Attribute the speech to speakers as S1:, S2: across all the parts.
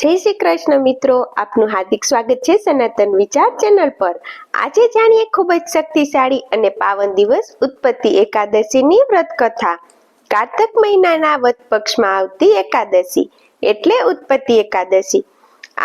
S1: જય શ્રી કૃષ્ણ મિત્રો, આપનું હાર્દિક સ્વાગત છે સનાતન વિચાર ચેનલ પર. આજે જાણીએ ખૂબ જ શક્તિશાળી અને પાવન દિવસ ઉત્પત્તિ એકાદશીની વ્રત કથા કાર્તક મહિનાના વદ પક્ષમાં આવતી એકાદશી, એટલે ઉત્પત્તિ એકાદશી.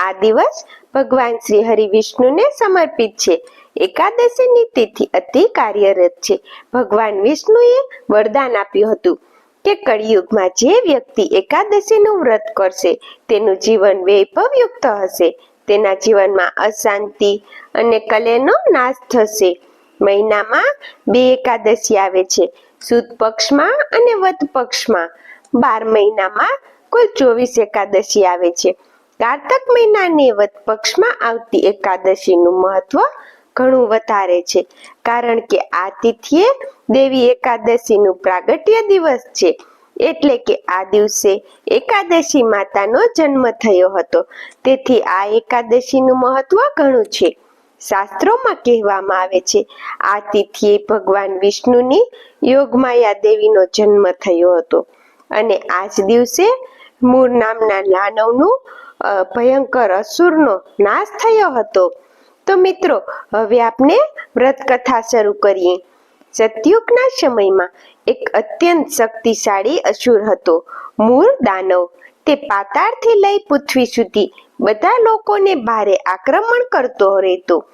S1: આ દિવસ ભગવાન શ્રી હરિ વિષ્ણુને સમર્પિત છે. એકાદશીની તિથિ અતિ કાર્યરત છે. ભગવાન વિષ્ણુએ વરદાન આપ્યું હતું. કે કળિયુગમાં જે વ્યક્તિ એકાદશીનું વ્રત કરશે, તેનું જીવન વૈભવયુક્ત હશે. તેના જીવનમાં અશાંતિ અને કલેનો નાશ થશે. મહિનામાં બે એકાદશી આવે છે, સુદ પક્ષમાં અને વદ પક્ષમાં. બાર મહિનામાં કુલ ચોવીસ એકાદશી આવે છે. કારતક મહિનાની વદ પક્ષમાં આવતી એકાદશીનું મહત્વ ઘણું વધારે છે. કારણ કે આ તિથિએ દેવી એકાદશીનું પ્રાગટ્ય દિવસ છે. એટલે કે આ દિવસે એકાદશી માતાનો જન્મ થયો હતો. તેથી આ એકાદશીનું મહત્વ ઘણું છે. શાસ્ત્રોમાં કહેવામાં આવે છે, આ તિથિએ ભગવાન વિષ્ણુની યોગમાયા દેવીનો જન્મ થયો હતો. અને આ જ દિવસે મૂળ નામના લાનવનું ભયંકર અસુરનો નાશ થયો હતો. તો મિત્રો, હવે આપણે વ્રત કથા શરૂ કરીએ. સતયુગના સમયમાં એક અત્યંત શક્તિશાળી અસુર હતો, મૂળ દાનવ. તે પાતાળથી લઈ પૃથ્વી સુધી બધા લોકોને ભારે આક્રમણ કરતો રહેતો.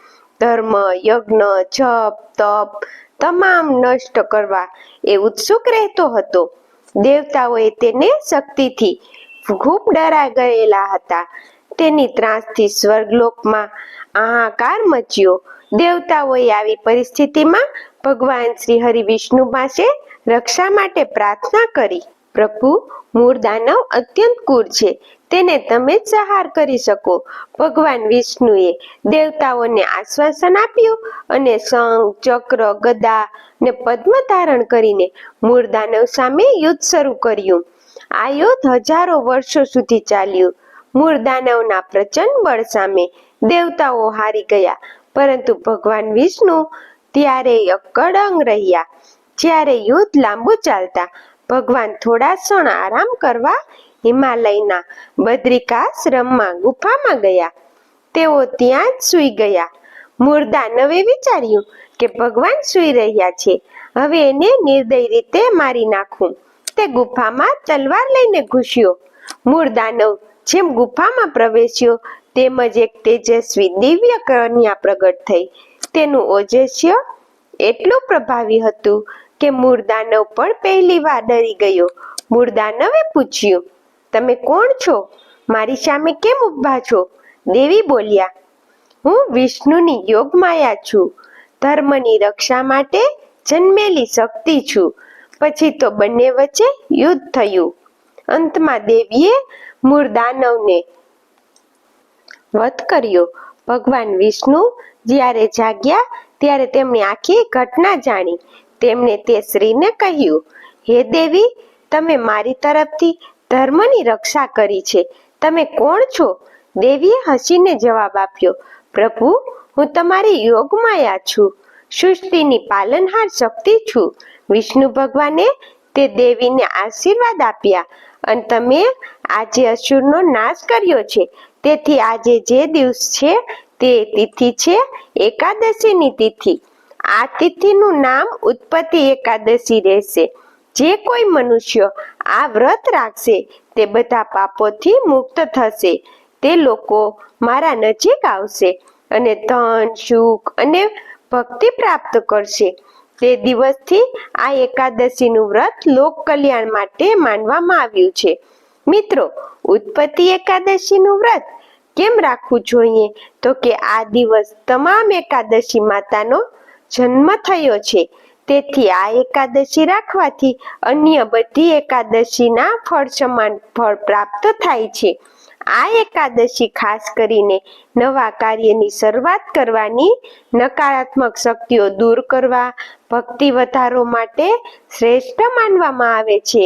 S1: ધર્મ, યજ્ઞ, જપ, તપ તમામ નષ્ટ કરવા એ ઉત્સુક રહેતો હતો. દેવતાઓએ તેને શક્તિથી ખૂબ ડરા ગયેલા હતા. તેની ત્રાસથી સ્વર્ગલોકમાં હાહાકાર મચ્યો. દેવતાઓએ આવી પરિસ્થિતિમાં ભગવાન શ્રી હરિ વિષ્ણુ પાસે રક્ષા માટે પ્રાર્થના કરી. પ્રભુ, મૂળ દાનવ અત્યંત કુર છે. તેને તમે જ સહાર કરી શકો. ભગવાન વિષ્ણુએ દેવતાઓને આશ્વાસન આપ્યું અને શંખ, ચક્ર, ગદા ને પદ્મ ધારણ કરીને મૂળ દાનવ સામે યુદ્ધ શરૂ કર્યું. આ યુદ્ધ હજારો વર્ષો સુધી ચાલ્યું. મૂળ દાનવના પ્રચંડ બળ સામે દેવતાઓ હારી ગયા. પરંતુ ભગવાન વિષ્ણુ ત્યારે અકડંગ રહ્યા. જ્યારે યુદ્ધ લાંબુ ચાલતા, ભગવાન થોડા ક્ષણ આરામ કરવા હિમાલયના બદ્રિકાશ્રમમાં ગુફામાં ગયા. તેઓ ત્યાં જ સૂઈ ગયા. મૂળ દાનવે વિચાર્યું કે ભગવાન સૂઈ રહ્યા છે. હવે એને નિર્દય રીતે મારી નાખું. તે ગુફામાં તલવાર લઈને ઘૂસ્યો. મૂળ દાનવ જેમ ગુફામાં પ્રવેશ્યો, તેમજ એક તેજસ્વી દિવ્ય કન્યા પ્રગટ થઈ. તેનું ઓજસ્ય એટલું પ્રભાવી હતું કે મૂળ પણ પહેલી વાર ડરી ગયો. મૂળ પૂછ્યું, તમે કોણ છો? મારી સામે કેમ ઊભા છો? દેવી બોલ્યા, હું વિષ્ણુની યોગમાયા છું. ધર્મની રક્ષા માટે જન્મેલી શક્તિ છું. પછી તો બંને વચ્ચે યુદ્ધ થયું. અંતમાં દેવીએ મૂળ વધ કર્યો. ભગવાન વિષ્ણુ જ્યારે જાગ્યા ત્યારે તેમણે આખી ઘટના જાણી. તેમણે તે સ્ત્રીને કહ્યું, હે દેવી, તમે મારી તરફથી ધર્મની રક્ષા કરી છે. તમે કોણ છો? દેવીએ હસીને જવાબ આપ્યો, પ્રભુ, હું તમારી યોગમાયા છું. સૃષ્ટિની પાલનહાર શક્તિ છું. વિષ્ણુ ભગવાને તે દેવીને આશીર્વાદ આપ્યા. અને તમે આજે અસુરનો નાશ કર્યો છે. તેથી આજે જે દિવસ છે, તે તિથિ છે, એકાદશીની તિથિ. આ તિથિનું નામ ઉત્પત્તિ એકાદશી રહેશે. જે કોઈ મનુષ્ય આ વ્રત રાખશે, તે બધા પાપોથી મુક્ત થશે. તે લોકો મારા નજીક આવશે અને ધન, સુખ અને ભક્તિ પ્રાપ્ત કરશે. તે દિવસથી આ એકાદશીનું વ્રત લોક કલ્યાણ માટે માનવામાં આવ્યું છે. મિત્રો, ઉત્પત્તિ એકાદશીનું વ્રત કેમ રાખવું જોઈએ? તો કે આ દિવસ તમામ એકાદશી માતાનો જન્મ થયો છે. તેથી આ એકાદશી રાખવાથી અન્ય બધી એકાદશીના ફળ સમાન ફળ પ્રાપ્ત થાય છે. આ એકાદશી ખાસ કરીને નવા કાર્યની શરૂઆત કરવાની નકારાત્મક શક્તિઓ દૂર કરવા, ભક્તિ વધારો માટે શ્રેષ્ઠ માનવામાં આવે છે.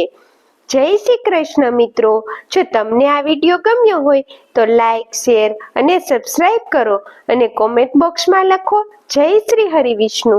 S1: જય શ્રી કૃષ્ણ મિત્રો. જો તમને આ વીડિયો ગમ્યો હોય તો લાઈક, શેર અને સબસ્ક્રાઈબ કરો અને કોમેન્ટ બોક્સમાં લખો જય શ્રી હરિ વિષ્ણુ